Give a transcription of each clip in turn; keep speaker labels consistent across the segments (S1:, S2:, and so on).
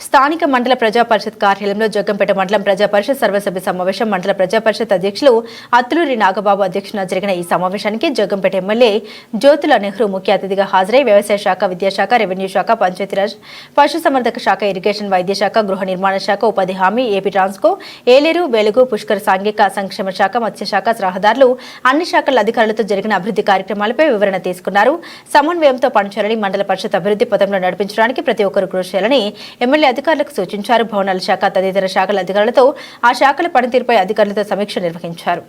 S1: స్థానిక మండల ప్రజా పరిషత్ కార్యాలయంలో జగ్గంపేట మండలం ప్రజా పరిషత్ సర్వసభ్య సమావేశం మండల ప్రజా పరిషత్ అధ్యక్షులు అత్తులూరి నాగబాబు అధ్యక్షున జరిగిన ఈ సమావేశానికి జగ్గంపేట ఎమ్మెల్యే జ్యోతుల నెహ్రూ ముఖ్య అతిథిగా హాజరై వ్యవసాయ శాఖ విద్యాశాఖ రెవెన్యూ శాఖ పంచాయతీరాజ్ పశుసంవర్ధక శాఖ ఇరిగేషన్ వైద్య శాఖ గృహ నిర్మాణ శాఖ ఉపాధి హామీ ఏపీ ట్రాన్స్కో ఏలేరు వెలుగు పుష్కర్ సాంఘిక సంక్షేమ శాఖ మత్స్యశాఖ రహదారులు అన్ని శాఖల అధికారులతో జరిగిన అభివృద్ధి కార్యక్రమాలపై వివరణ తీసుకున్నారు. సమన్వయంతో పనిచేయాలని మండల పరిషత్ అభివృద్ధి పథంలో నడిపించడానికి ప్రతి ఒక్కరు కృషి చేయాలని ఎమ్మెల్యే అధికారులకు సూచించారు. భవనాల శాఖ తదితర శాఖల అధికారులతో ఆ శాఖల పనితీరుపై అధికారులతో సమీక్ష నిర్వహించారు.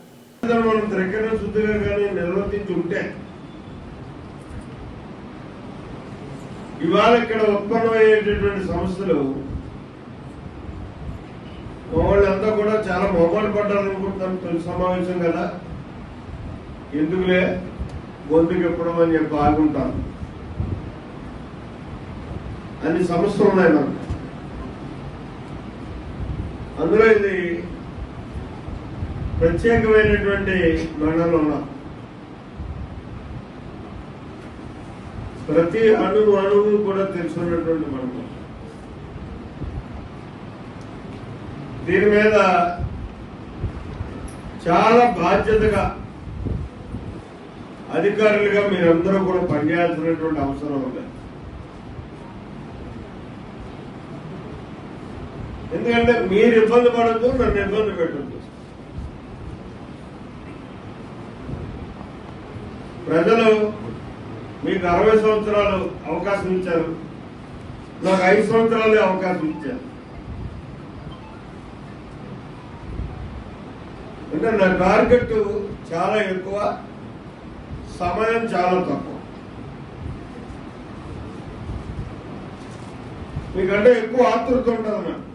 S2: ఇవాళ ఇక్కడ ఉత్పన్నమయ్యేటటువంటి సమస్యలు వాళ్ళంతా కూడా చాలా మొబైల్ పడ్డారనుకుంటున్నాం తొలి సమావేశం కదా. ఎందుకులే? గొంతుకు ఎప్పడం అని చెప్పి ఆగుంటాను అన్ని సమస్యలు ఉన్నాయి మనకు. అందులో ఇది ప్రత్యేకమైనటువంటి మండలం ఉన్నాం. ప్రతి అణువు అణువు కూడా తెలుసుకున్నటువంటి మండలం దీని మీద చాలా బాధ్యతగా అధికారులుగా మీరందరూ కూడా పనిచేయాల్సినటువంటి అవసరం ఉంది. ఎందుకంటే మీరు ఇబ్బంది పడద్దు నన్ను ఇబ్బంది పెట్టద్దు. ప్రజలు మీకు అరవై సంవత్సరాలు అవకాశం ఇచ్చారు. నాకు ఐదు సంవత్సరాలే అవకాశం ఇచ్చారు. అంటే నా టార్గెట్ చాలా ఎక్కువ సమయం చాలా తక్కువ. మీకంటే ఎక్కువ ఆతృత ఉంటుంది నాకు.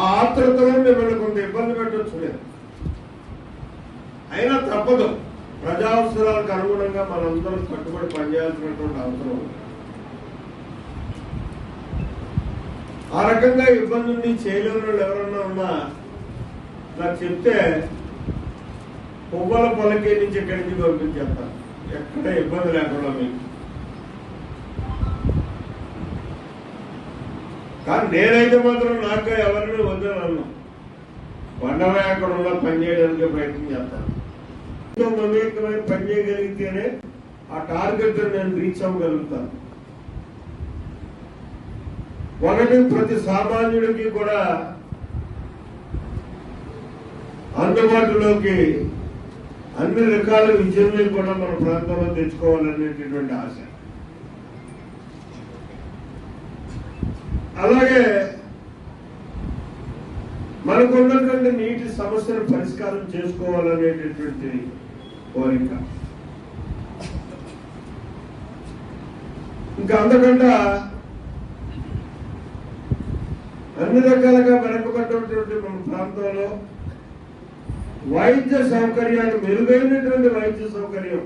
S2: ఆ ఆతృతలో మిమ్మల్ని కొంత ఇబ్బంది పెట్టచ్చు లేదు. అయినా తప్పదు. ప్రజా అవసరాలకు అనుగుణంగా మనందరం కట్టుబడి పనిచేయాల్సినటువంటి అవసరం ఉంది. ఆ రకంగా ఇబ్బందుల్ని చేయలేని వాళ్ళు ఎవరన్నా ఉన్నా నాకు చెప్తే పువ్వుల పొలకే నుంచి ఇక్కడి నుంచి పంపించేస్తాను ఎక్కడ ఇబ్బంది లేకుండా మీకు. కానీ నేనైతే మాత్రం నాకు ఎవరిని వద్దనన్ను వండమే అక్కడ ఉన్న పని చేయడానికి ప్రయత్నం చేస్తాను. ఎంతో మమేకమై పని చేయగలిగితేనే ఆ టార్గెట్ నేను రీచ్ అవ్వగలుగుతాను. ఒకటి ప్రతి సామాన్యుడికి కూడా అందుబాటులోకి అన్ని రకాల విద్యల్ని కూడా మన ప్రాంతంలో తెచ్చుకోవాలనేటటువంటి ఆశ. అలాగే మనకు ఉన్నటువంటి నీటి సమస్యను పరిష్కారం చేసుకోవాలనేటటువంటి కోరిక. ఇంకా అంతకంటే అన్ని రకాలుగా వెనకబడ్డటువంటి మన ప్రాంతంలో వైద్య సౌకర్యాలు మెరుగైనటువంటి వైద్య సౌకర్యం.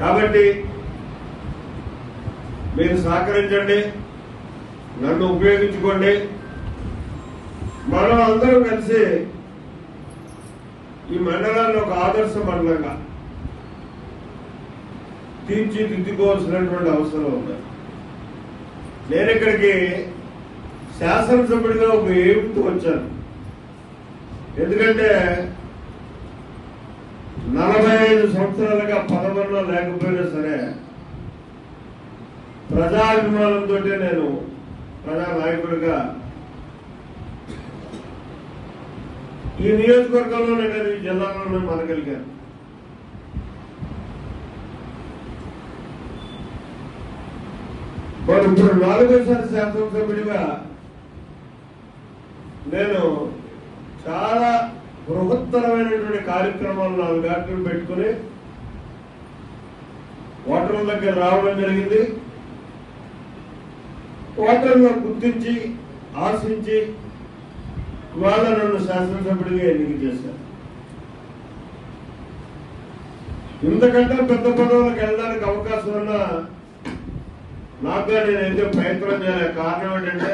S2: కాబట్టి మీరు సహకరించండి నన్ను ఉపయోగించుకోండి. మనం అందరం కలిసి ఈ మండలాన్ని ఒక ఆదర్శ మండలంగా తీర్చిదిద్దుకోవాల్సినటువంటి అవసరం ఉంది. నేను ఇక్కడికి శాసనసభ్యుడిగా ఒక ఏమిటి వచ్చాను. ఎందుకంటే నలభై ఐదు సంవత్సరాలుగా పదవుల్లో లేకపోయినా సరే ప్రజాభిమానంతో నేను ప్రజా నాయకుడిగా ఈ నియోజకవర్గంలోనే కాదు ఈ జిల్లాలోనే మనగలిగాను మరి ఇప్పుడు నాలుగోసారి శాసనసభ్యుడిగా నేను చాలా బృహత్తరమైనటువంటి కార్యక్రమాలు నాలుగు గంటలు పెట్టుకుని ఓటర్ల దగ్గర రావడం జరిగింది. ఓటర్లను గుర్తించి ఆశించి ఇవాళ నన్ను శాసనసభ్యుడిగా ఎన్నిక చేశారు. ఇంతకంటే పెద్ద పదవులకు వెళ్ళడానికి అవకాశం ఉన్న నాకు నేనైతే ప్రయత్నం చేయలే కారణం ఏంటంటే